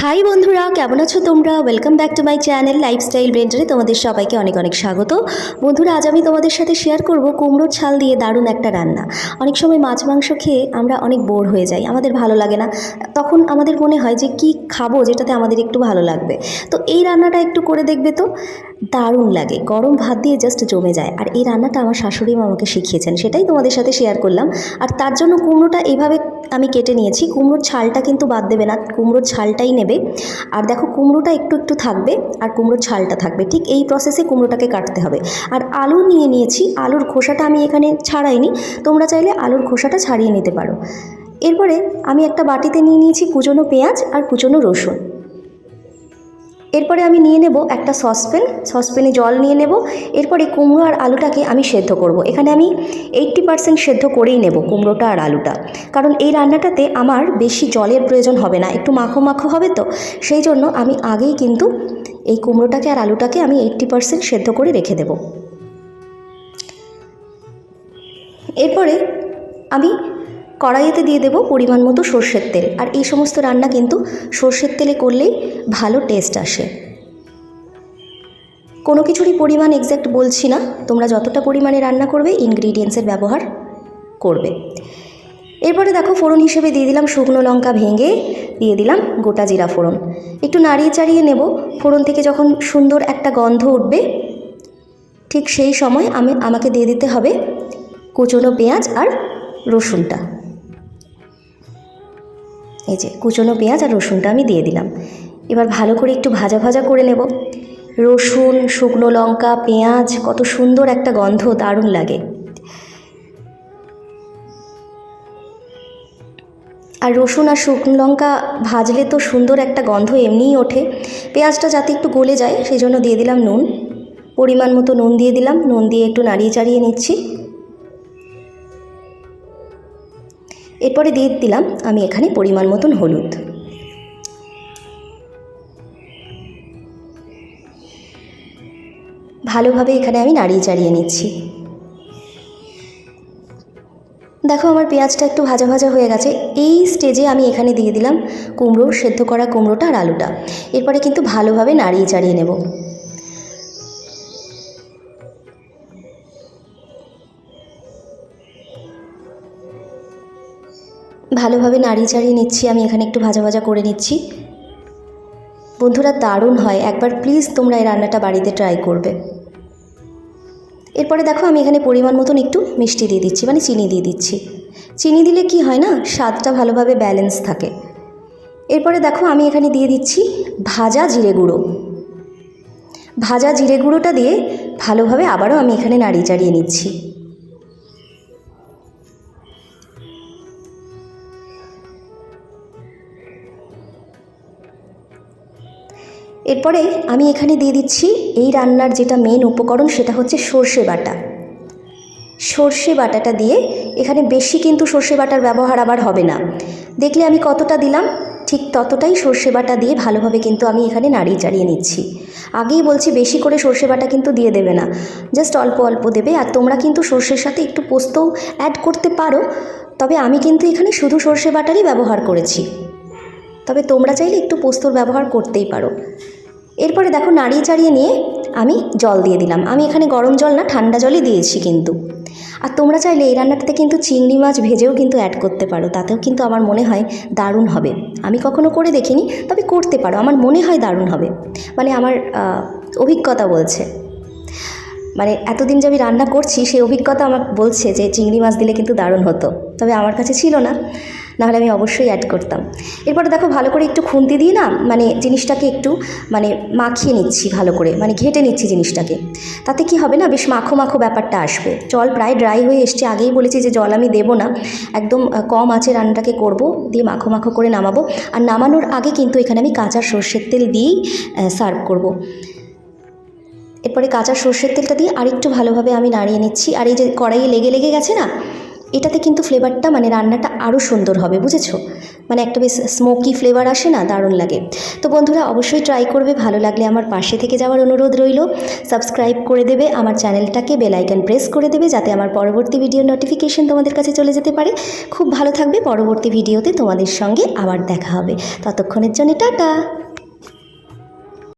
High বন্ধুরা, কেমন আছো তোমরা? Welcome back to my channel lifestyle ব্রেন্ডারে তোমাদের সবাইকে অনেক অনেক স্বাগত। বন্ধুরা, আজ আমি তোমাদের সাথে শেয়ার করব কুমড়োর ছাল দিয়ে দারুণ একটা রান্না। অনেক সময় মাছ মাংস খেয়ে আমরা অনেক বোর হয়ে যাই, আমাদের ভালো লাগে না। তখন আমাদের মনে হয় যে, কি খাব যেটাতে আমাদের একটু ভালো লাগবে। তো এই রান্নাটা একটু করে দেখবে তো? দারুণ লাগে। গরম ভাত দিয়ে জাস্ট জমে যায়। আর এই রান্নাটা আমার শাশুড়ি মা আমাকে শিখিয়েছেন। সেটাই তোমাদের সাথে শেয়ার করলাম। আর তার জন্য কুমড়োটা এভাবে আমি কেটে নিয়েছি। কুমড়োর ছালটা কিন্তু বাদ দেবে না। কুমড়োর ছালটাই নেবে। আর দেখো কুমড়োটা একটু একটু থাকবে আর কুমড়োর ছালটা থাকবে। ঠিক এই প্রসেসে কুমড়োটাকে কাটতে হবে। আর আলু নিয়ে নিয়েছি। আলুর খোসাটা আমি এখানে ছাড়াইনি। তোমরা চাইলে আলুর খোসাটা ছাড়িয়ে নিতে পারো। এরপরে আমি একটা বাটিতে নিয়ে নিয়েছি কুচনো পেঁয়াজ আর কুচনো রসুন। এরপরে আমি নিয়ে নেব একটা সসপ্যান, সসপ্যানে জল নিয়ে নেব। এরপরে কুমড়ো আর আলুটাকে আমি সেদ্ধ করব। এখানে আমি এইট্টি পার্সেন্ট সেদ্ধ করেই নেব কুমড়োটা আর আলুটা। কারণ এই রান্নাটাতে আমার বেশি জলের প্রয়োজন হবে না, একটু মাখো মাখো হবে তো। সেই জন্য আমি আগেই কিন্তু এই কুমড়োটাকে আর আলুটাকে আমি এইট্টি পার্সেন্ট সেদ্ধ করে রেখে দেব। এরপরে আমি কড়াইতে দিয়ে দেবো পরিমাণ মতো সর্ষের তেল। আর এই সমস্ত রান্না কিন্তু সর্ষের তেলে করলেই ভালো টেস্ট আসে। কোনো কিছুরই পরিমাণ এক্স্যাক্ট বলছি না, তোমরা যতটা পরিমাণে রান্না করবে ইনগ্রিডিয়েন্টসের ব্যবহার করবে। এরপরে দেখো ফোড়ন হিসেবে দিয়ে দিলাম শুকনো লঙ্কা ভেঙে দিয়ে দিলাম গোটা জিরা ফোড়ন। একটু নাড়িয়ে চাড়িয়ে নেব, ফোড়ন থেকে যখন সুন্দর একটা গন্ধ উঠবে, ঠিক সেই সময় আমি, আমাকে দিয়ে দিতে হবে কুচনো পেঁয়াজ আর রসুনটা। এই যে, কুচনো পেঁয়াজ আর রসুনটা আমি দিয়ে দিলাম। এবার ভালো করে একটু ভাজা ভাজা করে নেব। রসুন, শুকনো লঙ্কা, পেঁয়াজ, কত সুন্দর একটা গন্ধ, দারুণ লাগে। আর রসুন আর শুকনো লঙ্কা ভাজলে তো সুন্দর একটা গন্ধ এমনিই ওঠে। পেঁয়াজটা যাতে একটু গলে যায় সেই জন্য দিয়ে দিলাম নুন। পরিমাণ মতো নুন দিয়ে দিলাম। নুন দিয়ে একটু নাড়িয়ে চাড়িয়ে নিচ্ছি। এরপরে দিয়ে দিলাম আমি এখানে পরিমাণ মতন হলুদ। ভালোভাবে এখানে আমি নাড়িয়ে চাড়িয়ে নিচ্ছি। দেখো আমার পেঁয়াজটা একটু ভাজা ভাজা হয়ে গেছে। এই স্টেজে আমি এখানে দিয়ে দিলাম কুমড়ো, সেদ্ধ করা কুমড়োটা আর আলুটা। এরপরে কিন্তু ভালোভাবে নাড়িয়ে চাড়িয়ে নেব। ভালোভাবে নাড়িয়ে চাড়িয়ে নিচ্ছি, আমি এখানে একটু ভাজা ভাজা করে নিচ্ছি। বন্ধুরা, দারুণ হয়। একবার প্লিজ তোমরা এই রান্নাটা বাড়িতে ট্রাই করবে। এরপরে দেখো আমি এখানে পরিমাণ মতন একটু মিষ্টি দিয়ে দিচ্ছি মানে চিনি দিয়ে দিচ্ছি। চিনি দিলে কি হয় না, স্বাদটা ভালোভাবে ব্যালেন্স থাকে। এরপরে দেখো আমি এখানে দিয়ে দিচ্ছি ভাজা জিরে গুঁড়ো। ভাজা জিরে গুঁড়োটা দিয়ে ভালোভাবে আবারও আমি এখানে নাড়িয়ে চাড়িয়ে নিচ্ছি। এরপরে আমি এখানে দিয়ে দিচ্ছি এই রান্নার যেটা মেন উপকরণ সেটা হচ্ছে সর্ষে বাটা। সর্ষে বাটাটা দিয়ে এখানে বেশি কিন্তু সর্ষে বাটার ব্যবহার আবার হবে না। দেখলে আমি কতটা দিলাম? ঠিক ততটাই সর্ষে বাটা দিয়ে ভালোভাবে কিন্তু আমি এখানে নাড়িয়ে চাড়িয়ে নিচ্ছি। আগেই বলছি বেশি করে সর্ষে বাটা কিন্তু দিয়ে দেবে না। জাস্ট অল্প অল্প দেবে আর তোমরা কিন্তু সর্ষের সাথে একটু পোস্তও অ্যাড করতে পারো। তবে আমি কিন্তু এখানে শুধু সর্ষে বাটারই ব্যবহার করেছি। তবে তোমরা চাইলে একটু পোস্তর ব্যবহার করতেই পারো। এরপরে দেখো নাড়িয়ে চাড়িয়ে নিয়ে আমি জল দিয়ে দিলাম। আমি এখানে গরম জল না, ঠান্ডা জলই দিয়েছি কিন্তু। আর তোমরা চাইলে এই রান্নাটাতে কিন্তু চিংড়ি মাছ ভেজেও কিন্তু অ্যাড করতে পারো। তাতেও কিন্তু আমার মনে হয় দারুণ হবে। আমি কখনো করে দেখিনি, তবে করতে পারো। আমার মনে হয় দারুণ হবে। মানে আমার অভিজ্ঞতা বলছে। মানে এতদিন যে আমি রান্না করছি, সেই অভিজ্ঞতা আমার বলছে যে চিংড়ি মাছ দিলে কিন্তু দারুণ হতো। তবে আমার কাছে ছিল না। নাহলে আমি অবশ্যই অ্যাড করতাম। এরপরে দেখো ভালো করে একটু খুন্তি দিয়ে না মানে জিনিসটাকে একটু মানে মাখিয়ে নিচ্ছি ভালো করে মানে ঘেটে নিচ্ছি জিনিসটাকে। তাতে কি হবে না, বেশ মাখো মাখো ব্যাপারটা আসবে। জল প্রায় ড্রাই হয়ে এসছে, আগেই বলেছি যে জল আমি দেবো না। একদম কম আছে রান্নাটাকে করব, দিয়ে মাখো মাখো করে নামাবো। আর নামানোর আগে কিন্তু এখানে আমি কাঁচা সর্ষের তেল দিয়েই সার্ভ করব। এরপরে কাঁচা সর্ষের তেলটা দিয়ে আরেকটু ভালোভাবে আমি নাড়িয়ে নিচ্ছি। আর এই যে কড়াইয়ে লেগে লেগে গেছে না এটাতে কিন্তু ফ্লেভারটা মানে রান্নাটা আরও সুন্দর হবে, বুঝেছ? মানে একটা বেশ স্মোকি ফ্লেভার আসে না, দারুণ লাগে। তো বন্ধুরা, অবশ্যই ট্রাই করবে, ভালো লাগলে আমার পাশে থেকে যাওয়ার অনুরোধ রইল। সাবস্ক্রাইব করে দেবে, আমার চ্যানেলটাকে বেল আইকন প্রেস করে দেবে, যাতে আমার পরবর্তী ভিডিও নোটিফিকেশন তোমাদের কাছে চলে যেতে পারে। খুব ভালো থাকবে, পরবর্তী ভিডিওতে তোমাদের সঙ্গে আবার দেখা হবে। ততক্ষণের জন্য টাটা!